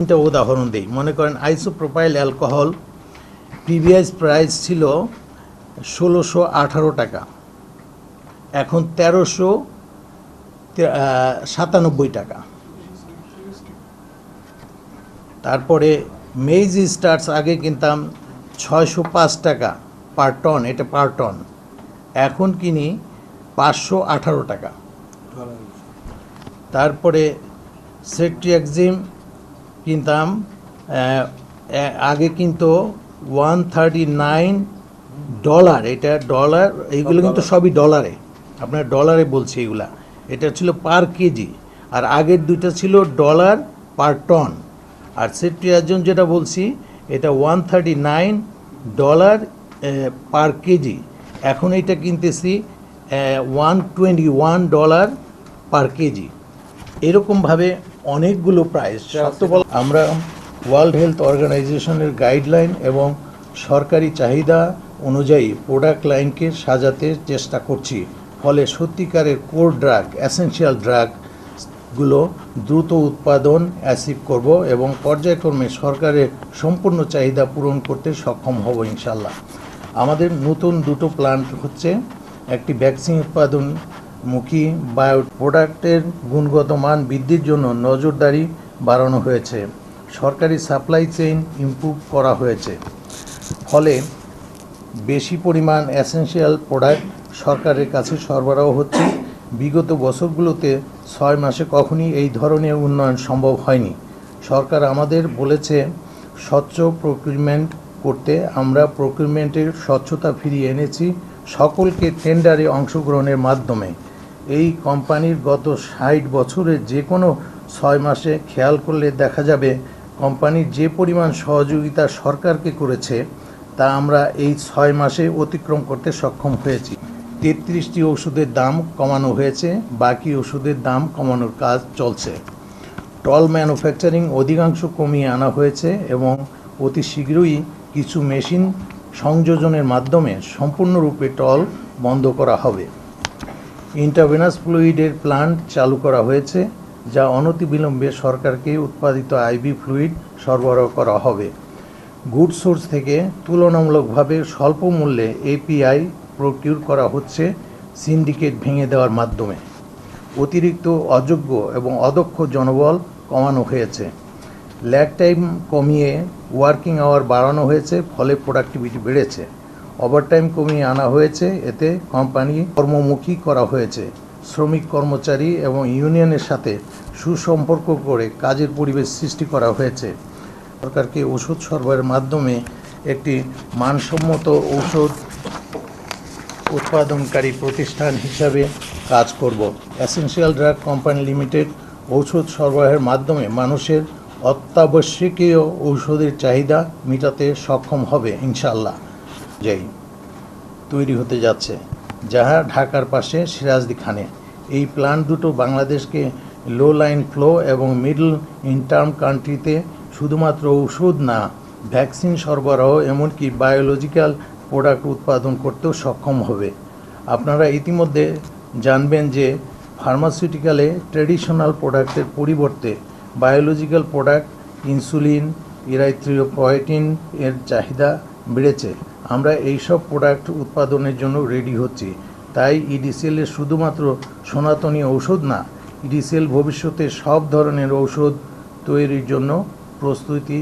তিনটা উদাহরণ দিই। মনে করেন আইসোপ্রোপাইল অ্যালকোহল প্রিভিয়াস প্রাইস ছিল ষোলোশো আঠারো টাকা। এখন তেরোশো সাতানব্বই টাকা। তারপরে মেইজ স্টার্স আগে কিনতাম ছয়শো পাঁচ টাকা পার টন এটা পার টন এখন কিনি পাঁচশো আঠারো টাকা। তারপরে সেট্রিয়াক্সিম কিনতাম আগে কিন্তু ওয়ান থার্টি নাইন ডলার এটা ডলার এইগুলো কিন্তু সবই ডলারে আপনার ডলারে বলছি এগুলা। এটা ছিল পার কেজি আর আগের দুইটা ছিল ডলার পার টন আর সেট্রিয়াজন যেটা বলছি এটা one thirty nine dollar per KG এখন এটা কিনতেছি one twenty one dollar per KG এরকমভাবে অনেকগুলো বল আমরা ওয়ার্ল্ড হেলথ অর্গানাইজেশনের গাইডলাইন এবং সরকারি চাহিদা অনুযায়ী প্রোডাক্ট লাইনকে সাজাতে চেষ্টা করছি। ফলে সত্যিকারের কোর ড্রাগ অ্যাসেনশিয়াল ড্রাগগুলো দ্রুত উৎপাদন অ্যাসিভ করব এবং পর্যায়ক্রমে সরকারের সম্পূর্ণ চাহিদা পূরণ করতে সক্ষম হব ইনশাল্লাহ আমাদের নতুন দুটো প্ল্যান্ট হচ্ছে একটি ভ্যাকসিন উৎপাদনমুখী বায়ো প্রোডাক্টের গুণগত মান বৃদ্ধির জন্য নজরদারি বাড়ানো হয়েছে। সরকারি সাপ্লাই চেইন ইমপ্রুভ করা হয়েছে। ফলে বেশি পরিমাণ অ্যাসেনশিয়াল প্রোডাক্ট সরকারের কাছে সরবরাহ হচ্ছে। বিগত বছরগুলোতে ছয় মাসে কখনই এই ধরনের উন্নয়ন সম্ভব হয়নি। সরকার আমাদের বলেছে, স্বচ্ছ প্রকিউরমেন্ট করতে আমরা প্রকিউরমেন্টের স্বচ্ছতা ফিরিয়ে এনেছি সকলকে টেন্ডারে অংশগ্রহণের মাধ্যমে। এই কোম্পানির গত ষাট বছরে যে কোনো ছয় মাসে খেয়াল করলে দেখা যাবে কোম্পানির যে পরিমাণ সহযোগিতা সরকারকে করেছে, তা আমরা এই ছয় মাসে অতিক্রম করতে সক্ষম হয়েছি। তেত্রিশটি ওষুধের দাম কমানো হয়েছে, বাকি ওষুধের দাম কমানোর কাজ চলছে। টল ম্যানুফ্যাকচারিং অধিকাংশ কমিয়ে আনা হয়েছে এবং অতি শীঘ্রই কিছু মেশিন সংযোজনের মাধ্যমে সম্পূর্ণরূপে টল বন্ধ করা হবে। ইন্টারভেনাস ফ্লুইডের প্ল্যান্ট চালু করা হয়েছে, যা অনতিবিলম্বে সরকারকে উৎপাদিত আইভি ফ্লুইড সরবরাহ করা হবে। গুড সোর্স থেকে তুলনামূলকভাবে স্বল্প মূল্যে এপিআই প্রকিউর করা হচ্ছে সিন্ডিকেট ভেঙে দেওয়ার মাধ্যমে। অতিরিক্ত অযোগ্য এবং অদক্ষ জনবল কমানো হয়েছে। ল্যাগ টাইম কমিয়ে ওয়ার্কিং আওয়ার বাড়ানো হয়েছে, ফলে প্রোডাক্টিভিটি বেড়েছে। ওভারটাইম কমিয়ে আনা হয়েছে। এতে কোম্পানি কর্মমুখী করা হয়েছে। শ্রমিক কর্মচারী এবং ইউনিয়নের সাথে সুসম্পর্ক করে কাজের পরিবেশ সৃষ্টি করা হয়েছে। সরকারকে ওষুধ সরবরাহের মাধ্যমে একটি মানসম্মত ঔষধ উৎপাদনকারী প্রতিষ্ঠান হিসাবে কাজ করব। অ্যাসেনশিয়াল ড্রাগ কোম্পানি লিমিটেড ঔষধ সরবরাহের মাধ্যমে মানুষের অত্যাবশ্যকীয় ঔষধের চাহিদা মেটাতে সক্ষম হবে ইনশাল্লাহ যাই তৈরি হতে যাচ্ছে, যাহা ঢাকার পাশে সিরাজদি খানে। এই প্ল্যান্ট দুটো বাংলাদেশকে লো লাইন ফ্লো এবং মিডল ইনটার্ম কান্ট্রিতে শুধুমাত্র ওষুধ না ভ্যাকসিন সরবরাহ এমনকি বায়োলজিক্যাল প্রোডাক্ট উৎপাদন করতেও সক্ষম হবে। আপনারা ইতিমধ্যে জানবেন যে ফার্মাসিউটিক্যালে ট্র্যাডিশনাল প্রোডাক্টের পরিবর্তে বায়োলজিক্যাল প্রোডাক্ট ইনসুলিন ইরাইথ্রিওপয়েটিন এর চাহিদা বেড়েছে। আমরা এইসব প্রোডাক্ট উৎপাদনের জন্য রেডি হচ্ছি। তাই ইডিসিএল এর শুধুমাত্র সনাতনী ঔষধ না ইডিসিএল ভবিষ্যতে সব ধরনের ঔষধ তৈরির জন্য প্রস্তুতি